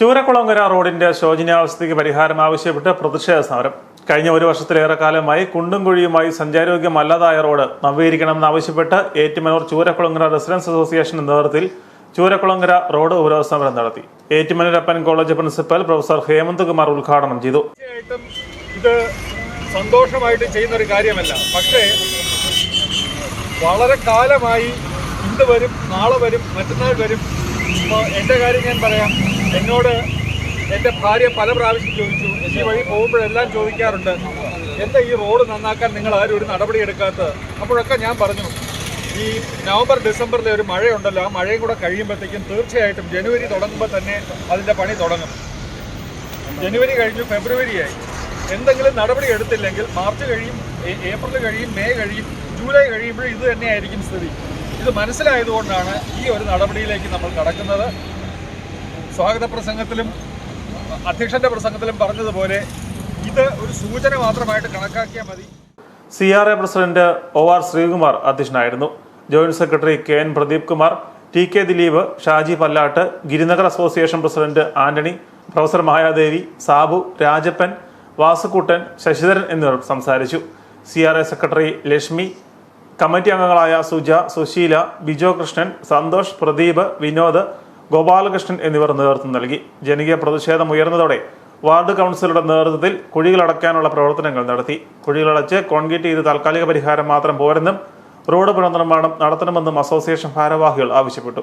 ചൂരക്കുളങ്ങര റോഡിന്റെ ശോചനീയാവസ്ഥയ്ക്ക് പരിഹാരം ആവശ്യപ്പെട്ട് പ്രതിഷേധ സമരം. കഴിഞ്ഞ ഒരു വർഷത്തിലേറെ കാലമായി കുണ്ടും കുഴിയുമായി സഞ്ചാരയോഗ്യമല്ലാതായ റോഡ് നവീകരിക്കണമെന്നാവശ്യപ്പെട്ട് ഏറ്റുമനൂർ ചൂരക്കുളങ്ങര റെസിഡൻസ് അസോസിയേഷൻ നേതൃത്വത്തിൽ ചൂരക്കുളങ്ങര റോഡ് ഉപരോധ സമരം നടത്തി. Ettumanoorappan college principal professor Hemanth Kumar ഉദ്ഘാടനം ചെയ്തു. ഇത് സന്തോഷമായിട്ട് ചെയ്യുന്ന ഒരു കാര്യമല്ല. പക്ഷേ വളരെ കാലമായി ഇന്ന് വരും നാളെ വരും മറ്റന്നാൾ വരും. ഇപ്പോൾ എന്റെ കാര്യം ഞാൻ പറയാം. എന്നോട് എന്റെ ഭാര്യ പല പ്രാവശ്യം ചോദിച്ചു ഈ വഴി പോകുമ്പോഴെല്ലാം ചോദിക്കാറുണ്ട്. എന്താ ഈ റോഡ് നന്നാക്കാൻ നിങ്ങൾ ആരും ഒരു നടപടി എടുക്കാത്തത് അപ്പോഴൊക്കെ ഞാൻ പറഞ്ഞു ഈ നവംബർ ഡിസംബറിലെ ഒരു മഴയുണ്ടല്ലോ ആ മഴയും കൂടെ കഴിയുമ്പോഴത്തേക്കും തീർച്ചയായിട്ടും ജനുവരി തുടങ്ങുമ്പോൾ തന്നെ അതിന്റെ പണി തുടങ്ങും. ജനുവരി കഴിഞ്ഞു ഫെബ്രുവരിയായി എന്തെങ്കിലും നടപടി എടുത്തില്ലെങ്കിൽ മാർച്ച് കഴിയും ഏപ്രിൽ കഴിയും മെയ് കഴിയും ജൂലൈ കഴിയുമ്പോൾ ഇത് തന്നെയായിരിക്കും സ്ഥിതി. ഇത് മനസ്സിലായതുകൊണ്ടാണ് ഈ ഒരു നടപടിയിലേക്ക് നമ്മൾ കടക്കുന്നത്. സ്വാഗത പ്രസംഗത്തിലും അധ്യക്ഷന്റെ പ്രസംഗത്തിലും പറഞ്ഞതുപോലെ ഇത് ഒരു സൂചന മാത്രമായിട്ട് കണക്കാക്കിയാൽ മതി. C R A president O R Sreekumar അധ്യക്ഷനായിരുന്നു. Joint secretary K N Pradeep Kumar T K Dileep Shaji Pallatt Girinagar association president Antony professor Mayadevi Sabu Rajappan Vasukkuttan Sasidharan എന്നിവർ സംസാരിച്ചു. C R A secretary Lakshmi committee അംഗങ്ങളായ സുജ സുശീല ബിജോ കൃഷ്ണൻ സന്തോഷ് പ്രദീപ് വിനോദ് ഗോപാലകൃഷ്ണൻ എന്നിവർ നേതൃത്വം നൽകി. ജനകീയ പ്രതിഷേധം ഉയർന്നതോടെ ward കൗൺസിലറുടെ നേതൃത്വത്തിൽ കുഴികളടയ്ക്കാനുള്ള പ്രവർത്തനങ്ങൾ നടത്തി. കുഴികളടച്ച് കോൺക്രീറ്റ് ചെയ്ത് താൽക്കാലിക പരിഹാരം മാത്രം പോരെന്നും റോഡ് പുനർനിർമ്മാണം നടത്തണമെന്നും അസോസിയേഷൻ ഭാരവാഹികൾ ആവശ്യപ്പെട്ടു.